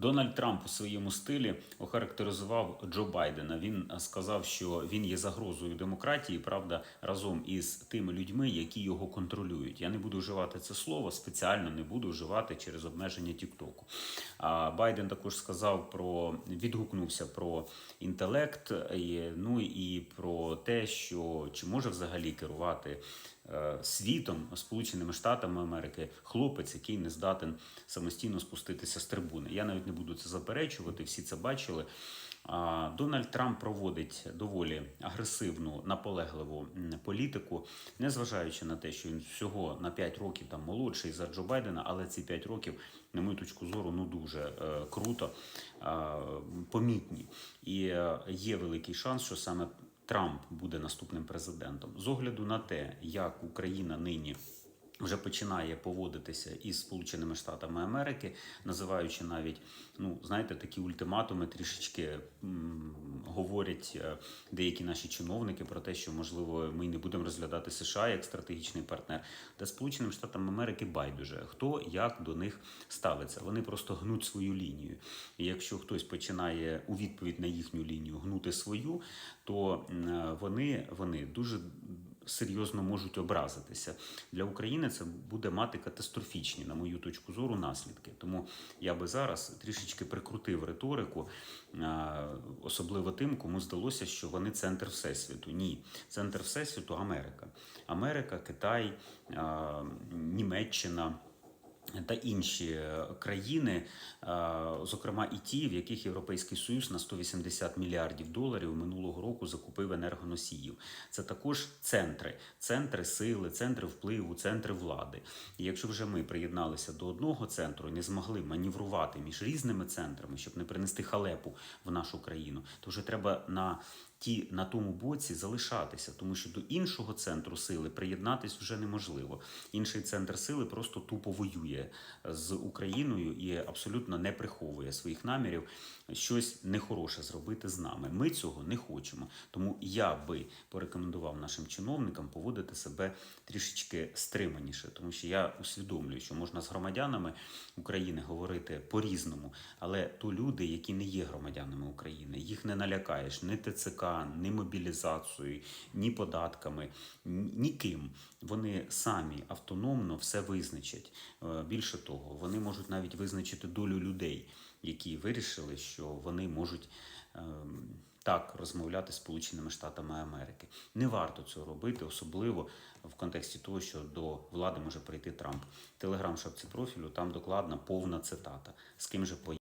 Дональд Трамп у своєму стилі охарактеризував Джо Байдена. Він сказав, що він є загрозою демократії, правда, разом із тими людьми, які його контролюють. Я не буду вживати це слово, спеціально не буду вживати через обмеження Тіктоку. А Байден також сказав про відгукнувся про інтелект, ну і про те, що чи може взагалі керувати світом, Сполученими Штатами Америки, хлопець, який не здатен самостійно спуститися з трибуни. Я навіть не буду це заперечувати, всі це бачили. Дональд Трамп проводить доволі агресивну, наполегливу політику, незважаючи на те, що він всього на 5 років там молодший за Джо Байдена, але ці 5 років, на мою точку зору, ну дуже е, круто, е, помітні. І е, є великий шанс, що саме Трамп буде наступним президентом. З огляду на те, як Україна нині вже починає поводитися із Сполученими Штатами Америки, називаючи навіть, ну знаєте, такі ультиматуми трішечки м, говорять е, деякі наші чиновники про те, що можливо ми не будемо розглядати США як стратегічний партнер, та Сполученим Штатам Америки байдуже хто як до них ставиться. Вони просто гнуть свою лінію. І якщо хтось починає у відповідь на їхню лінію гнути свою, то вони, вони дуже серйозно можуть образитися. Для України це буде мати катастрофічні, на мою точку зору, наслідки. Тому я би зараз трішечки прикрутив риторику, особливо тим, кому здалося, що вони центр всесвіту. Ні, центр всесвіту Америка. Америка, Китай, Німеччина. Та інші е, країни, е, зокрема і ті, в яких Європейський Союз на 180 мільярдів доларів минулого року закупив енергоносіїв. Це також центри, центри сили, центри впливу, центри влади. І якщо вже ми приєдналися до одного центру і не змогли маніврувати між різними центрами, щоб не принести халепу в нашу країну, то вже треба на ті на тому боці залишатися, тому що до іншого центру сили приєднатись вже неможливо. Інший центр сили просто тупо воює з Україною і абсолютно не приховує своїх намірів щось нехороше зробити з нами. Ми цього не хочемо. Тому я би порекомендував нашим чиновникам поводити себе трішечки стриманіше, тому що я усвідомлюю, що можна з громадянами України говорити по-різному, але то люди, які не є громадянами України, їх не налякаєш ні ТЦК, ні мобілізацією, ні податками, ні- ніким. Вони самі автономно все визначать. Е, Більше того, вони можуть навіть визначити долю людей, які вирішили, що вони можуть. ем, Так, розмовляти з Сполученими Штатами Америки не варто цього робити, особливо в контексті того, що до влади може прийти Трамп. Телеграм шапці профілю там докладна повна цитата. З ким же по